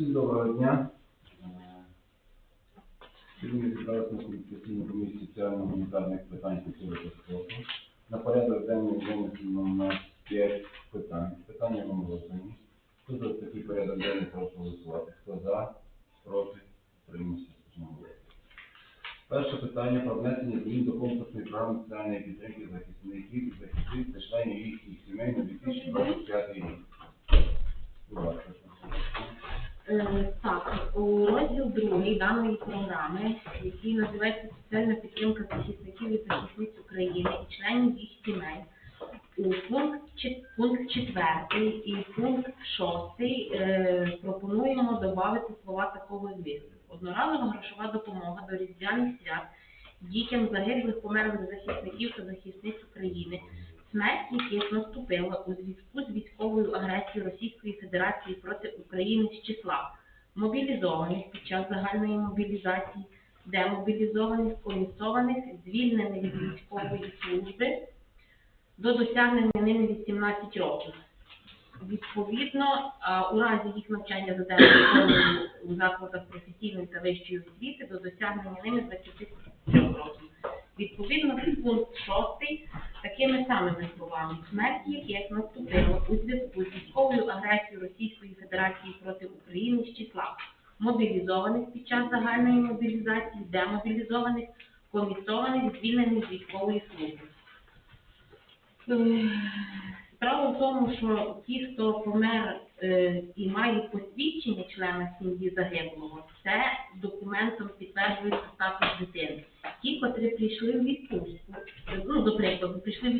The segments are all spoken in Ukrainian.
Доброго дня. Сьогодні зібралися на комунікаційній комісії соціально-гуманітарних питань культури та спорту. На порядок денний винесено у нас 5 питань. Питання номер роздані. Хто за такий порядок денний прошу голосувати? Хто за, проти, тримався. Перше питання про внесення змін до комплексної програми соціальної підтримки захисників і захисниць та членів їхніх сімей на 2025 рік. Будь ласка. Е, Так, у розділ другий даної програми, який називається Соціальна підтримка захисників і захисниць України і членів їх сімей, у пункт, пункт четвертий і пункт шостий е, пропонуємо додати слова такого змісту. Одноразова грошова допомога до різдвяних свят дітям загиблих померлих захисників та захисниць України, смерть яких наступила у зв'язку з військовою агресією Російської Федерації проти України з числа мобілізованих під час загальної мобілізації, демобілізованих, комісованих, звільнених з військової служби до досягнення ними 18 років. Відповідно, у разі їх навчання за у закладах професійної та вищої освіти до досягнення ними 23 років. Відповідно, пункт 6 такими самими словами смерть яких наступила у зв'язку з військовою агресією Російської Федерації проти України з числа мобілізованих під час загальної мобілізації, демобілізованих, комісованих, звільнених з військової служби. Справа в тому, що ті, хто помер е, і має посвідчення члена сім'ї загиблого, це документом підтверджується статус дитини. Ті, котрі прийшли в відпустку, ну, до прикладу, прийшли в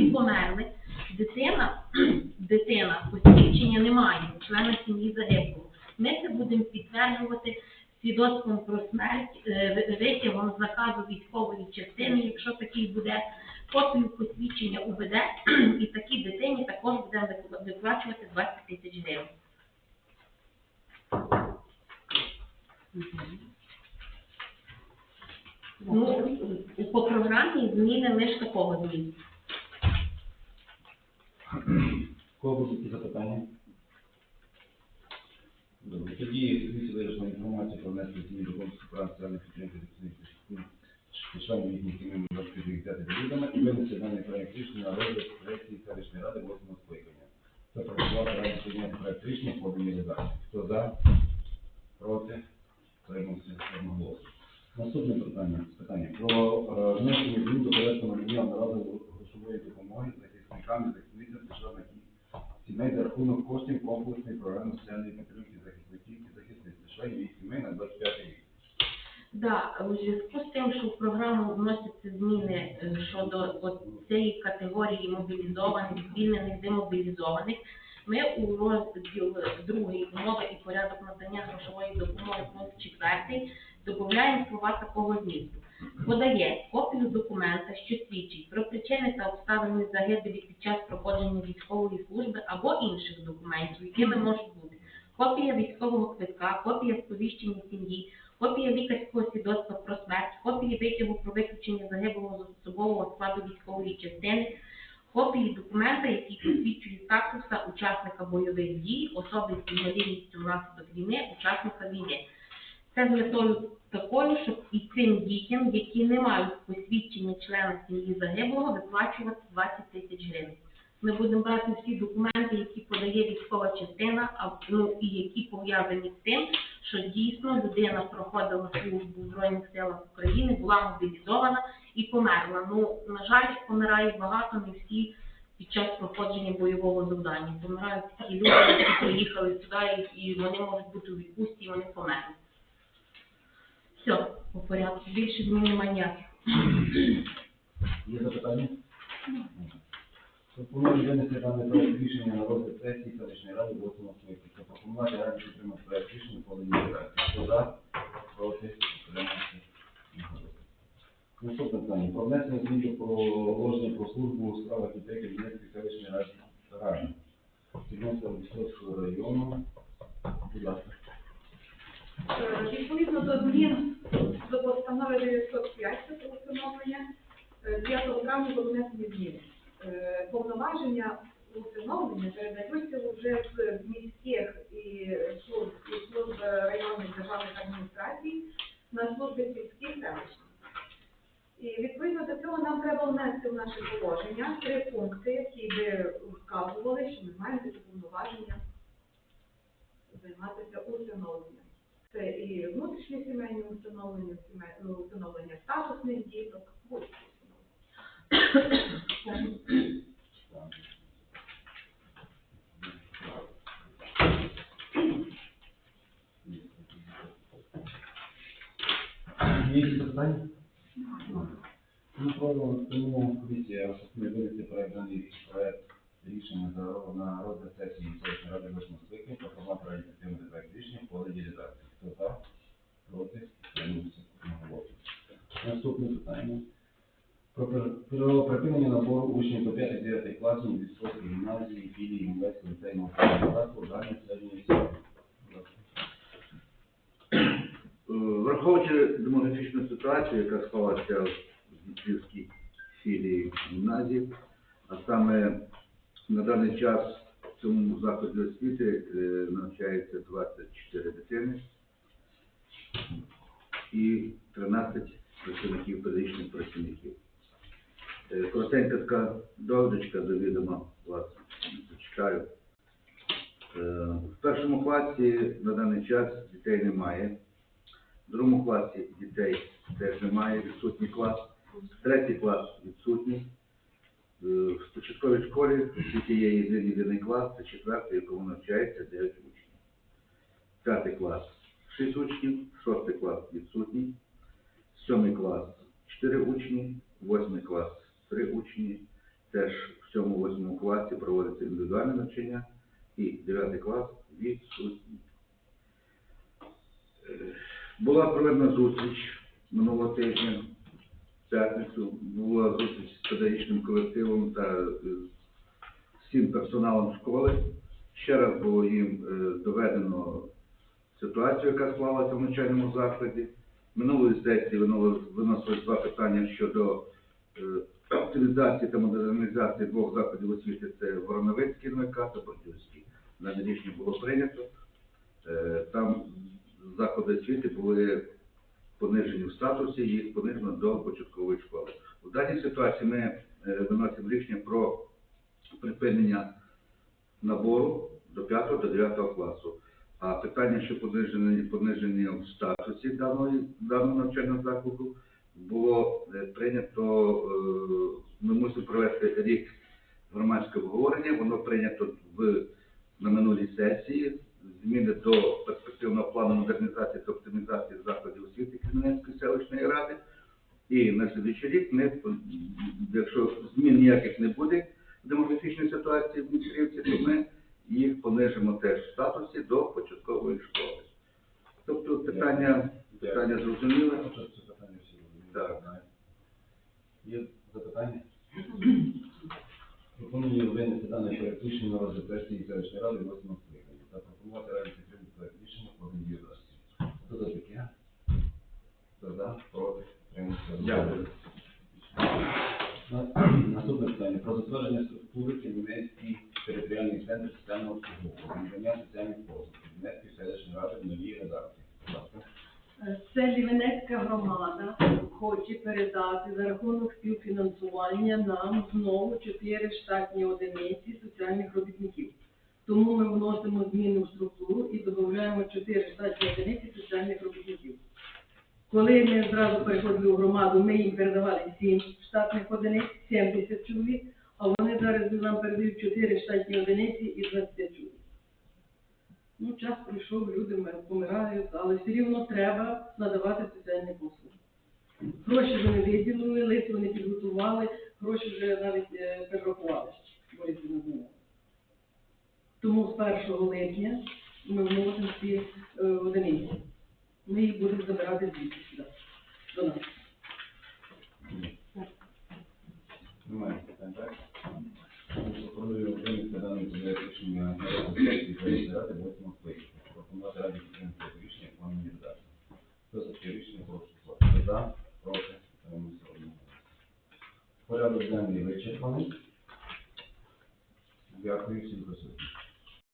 і померли, дитина, дитина посвідчення не має, члена сім'ї загиблого. Ми це будемо підтверджувати свідоцтвом про смерть, е, витягом з наказу військової частини, якщо такий буде, копію посвідчення УБД, і такій дитині також будемо виплачувати 20 тисяч гривень. Ну, по програмі зміни лише такого змісту. Кого будуть які запитання? Добре, тоді звідси вирішена про внесення змін до конкурсу прав соціальної підтримки членів їхніх сімей 25 довідомо і винесе даний проект рішення на розгляд сесії селищної ради 8 скликання. Хто пропонував раді прийняти проект рішення поданій редакції? Хто за? Проти? Тримався одноголосно. Наступне питання, питання про е, внесення змін до порядку надання одноразової грошової допомоги захисникам і захисницям їх сімей за рахунок коштів комплексної програми соціальної підтримки захисників і захисниць членів їх сімей на 25 рік. Да, у зв'язку з тим, що в програму вносяться зміни е, щодо цієї категорії мобілізованих, звільнених, демобілізованих, ми у розділ другий умови і порядок надання грошової допомоги пункт четвертий додаємо слова такого змісту. Подає копію документа, що свідчить про причини та обставини загибелі під час проходження військової служби або інших документів, якими можуть бути копія військового квитка, копія сповіщення сім'ї, копія лікарського свідоцтва про смерть, копії витягу про виключення загиблого з особового складу військової частини, копії документа, які посвідчують статуса учасника бойових дій, особи з інвалідністю внаслідок війни, учасника війни. Це з метою такою, щоб і цим дітям, які не мають посвідчення члена сім'ї загиблого, виплачувати 20 тисяч гривень. Ми будемо брати всі документи, які подає військова частина, а ну і які пов'язані з тим, що дійсно людина проходила службу в Збройних силах України, була мобілізована і померла. Ну, на жаль, помирає багато, не всі під час проходження бойового завдання. Помирають ті люди, які приїхали сюди, і і вони можуть бути у відпустці, і вони померли. Все, по порядку. Більше змін немає ніяких. Є запитання? Пропоную винести дане проект рішення на розгляд сесії селищної ради 8 скликання. Запропонувати раді підтримати проект рішення в поданій. Хто за? Проти? Наступне питання. Про внесення змін до положення про службу у справах дітей Кабінетської селищної ради загально. Відносно Вісовського району. Будь ласка. Е, Відповідно до змін до постанови 905 це установлення, е, 9 травня було внесені зміни. Е, Повноваження установлення передаються вже з міських і служб і служб усиновлення. Це і внутрішні сімейні усиновлення, сімей- ну, усиновлення статусних діток, будь-які усиновлення. Є якісь запитання? Ну, про- тому комісія винести проект даний проект рішення на розгляд сесії селищної ради восьмого скликання про формат реалізаційного проект рішення в ході редакції. Хто за? Проти? Утримався? Одноголосно. Наступне питання. Про, припинення набору учнів до 5-9 класів Військової гімназії філії Мілецького ліцейного закладу дані середньої ласка. Е, Враховуючи демографічну ситуацію, яка склалася в Дмитрівській філії гімназії, а саме на даний час в цьому закладі освіти е, навчається 24 дитини і 13 працівників, педагогічних працівників. Е, Коротенька така довідочка до вас зачитаю. Е, В першому класі на даний час дітей немає. В другому класі дітей теж немає, відсутній клас. Третій клас відсутній. Е, В початковій школі тільки є єдиний єдиний клас, це четвертий, в якому навчається 9 учнів. П'ятий клас 6 учнів, шостий клас відсутній, сьомий клас 4 учні, восьмий клас 3 учні. Теж в цьому восьмому класі проводиться індивідуальне навчання і дев'ятий клас відсутній. Е, Була проведена зустріч минулого тижня, п'ятницю, була зустріч з педагогічним колективом та е, всім персоналом школи. Ще раз було їм е, доведено ситуацію, яка склалася в навчальному закладі. Минулої сесії вино- виносили два питання щодо е, оптимізації та модернізації двох закладів освіти. Це Вороновицький НВК та Бордюрський. Дане рішення було прийнято. Там заклади освіти були понижені в статусі, їх понижено до початкової школи. У даній ситуації ми е, виносимо рішення про припинення набору до 5 до 9 класу. А питання, що понижені, понижені в статусі даної, даного навчального закладу, було е, прийнято, е, ми мусимо провести рік громадського обговорення, воно прийнято в, на минулій сесії, зміни до перспективного плану модернізації та оптимізації закладів освіти Кременецької селищної ради. І на слідчий рік, ми, якщо змін ніяких не буде в демографічній ситуації в Дністрівці, то ми їх понижимо теж в статусі до початкової школи. Тобто питання питання зрозуміле. Так. Є запитання? Пропоную винести дане проект рішення розвитку розгляд сесії селищної ради 18 підготувати раді підтримки проект рішення по відвідності. Хто за таке? Хто за? Проти? Тримався? Дякую. Наступне питання. Про затвердження структури Кінецький територіальний центр соціального обслуговування, надання соціальних послуг, е, нам знову 4 штатні одиниці соціальних робітників. Тому ми вносимо зміни в структуру і додаємо чотири штатні одиниці соціальних робітників. Коли ми зразу переходили у громаду, ми їм передавали сім штатних одиниць, 70 чоловік, а вони зараз нам передають чотири штатні одиниці і 25 чоловік. Ну, час прийшов, люди помирають, але все рівно треба надавати соціальні послуги. Гроші вони виділили, лист вони підготували, гроші вже навіть е, перерахували, борються на зміну. Тому з 1 липня ми вносимо ці е, одиниці. Ми їх будемо забирати звідти сюди, до нас. Немає питань, так? Пропоную даний рішення на